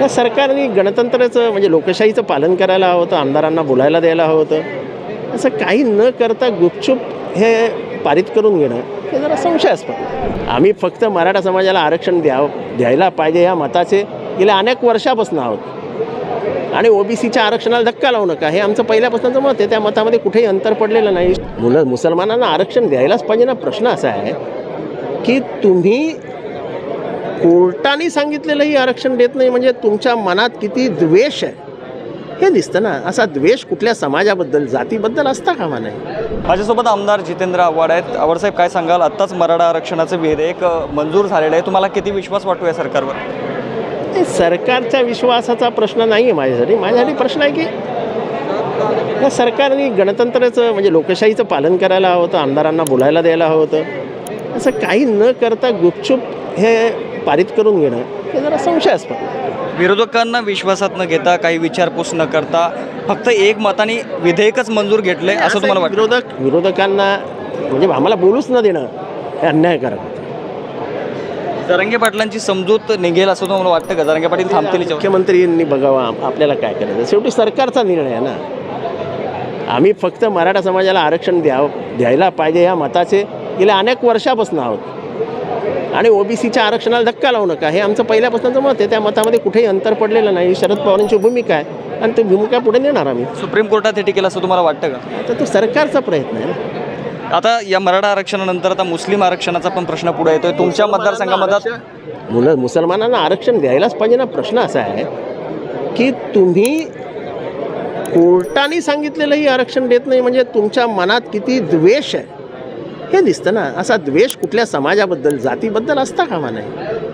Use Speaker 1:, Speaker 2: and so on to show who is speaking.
Speaker 1: या सरकारने गणतंत्राचं म्हणजे लोकशाहीचं पालन करायला हवं होतं आमदारांना बोलायला द्यायला हवं होतं. असं काही न करता गुपचूप हे पारित करून घेणं हे जरा संशयास्पद. आम्ही फक्त मराठा समाजाला आरक्षण द्यावं द्यायला पाहिजे या मताचे गेल्या अनेक वर्षापासून आहोत. आणि ओबीसीच्या आरक्षणाला धक्का लावू नका हे आमचं पहिल्यापासूनचं मत आहे. त्या मतामध्ये कुठेही अंतर पडलेलं नाही. मुलं मुसलमानांना आरक्षण द्यायलाच पाहिजे ना प्रश्न असा आहे की तुम्ही कोर्टाने सांगितलेलंही आरक्षण देत नाही म्हणजे तुमच्या मनात किती द्वेष आहे? हे दिसतं ना असा द्वेष कुठल्या समाजाबद्दल जातीबद्दल असता कामा नाही
Speaker 2: माझ्यासोबत आमदार जितेंद्र आव्हाड आहेत. आव्हाड साहेब काय सांगाल? आत्ताच मराठा आरक्षणाचं विधेयक मंजूर झालेलं आहे. तुम्हाला किती विश्वास वाटतो या सरकारवर?
Speaker 1: सरकारच्या विश्वासाचा प्रश्न नाही आहे माझ्यासाठी. माझ्यासाठी प्रश्न आहे की या सरकारने गणतंत्राचं म्हणजे लोकशाहीचं पालन करायला हवं होतं आमदारांना बोलायला द्यायला हवं होतं. असं काही न करता गुपचूप हे पारित करून घेणं हे जरा संशयास्पद.
Speaker 2: विरोधकांना विश्वासात न घेता काही विचारपूस न करता फक्त एक मताने विधेयकच मंजूर घेतलंय असं तुम्हाला वाटतं?
Speaker 1: विरोधक विरोधकांना म्हणजे आम्हाला बोलूच न देणं हे अन्यायकारक. होतं.
Speaker 2: जरांगे पाटलांची समजूत निघेल असं तुम्हाला वाटतं का? जरांगे पाटील थांबतील?
Speaker 1: मुख्यमंत्र्यांनी बघावा आप- आपल्याला काय करायचं? शेवटी सरकारचा निर्णय आहे ना. आम्ही फक्त मराठा समाजाला आरक्षण द्यावं द्यायला पाहिजे या मताचे गेल्या अनेक वर्षापासून आहोत. आणि ओबीसीच्या आरक्षणाला धक्का लावू नका. हे आमचं पहिल्यापासूनचं मत आहे. त्या मतामध्ये कुठेही अंतर पडलेलं नाही. शरद पवारांची भूमिका आहे. आणि ती भूमिका पुढे नेणार आम्ही.
Speaker 2: सुप्रीम कोर्टात हे टिकेल असं तुम्हाला वाटतं का?
Speaker 1: तर तो सरकारचा प्रयत्न आहे ना.
Speaker 2: आता या मराठा आरक्षणानंतर आता मुस्लिम आरक्षणाचा पण प्रश्न पुढे येतोय. तुमच्या मतदारसंघामध्ये
Speaker 1: मुलं मुसलमानांना आरक्षण द्यायलाच पाहिजे ना. प्रश्न असा आहे की तुम्ही कोर्टाने सांगितलेलंही आरक्षण देत नाही. म्हणजे तुमच्या मनात किती द्वेष आहे. हे दिसतं ना. असा द्वेष कुठल्या समाजाबद्दल जातीबद्दल असता कामा नाही.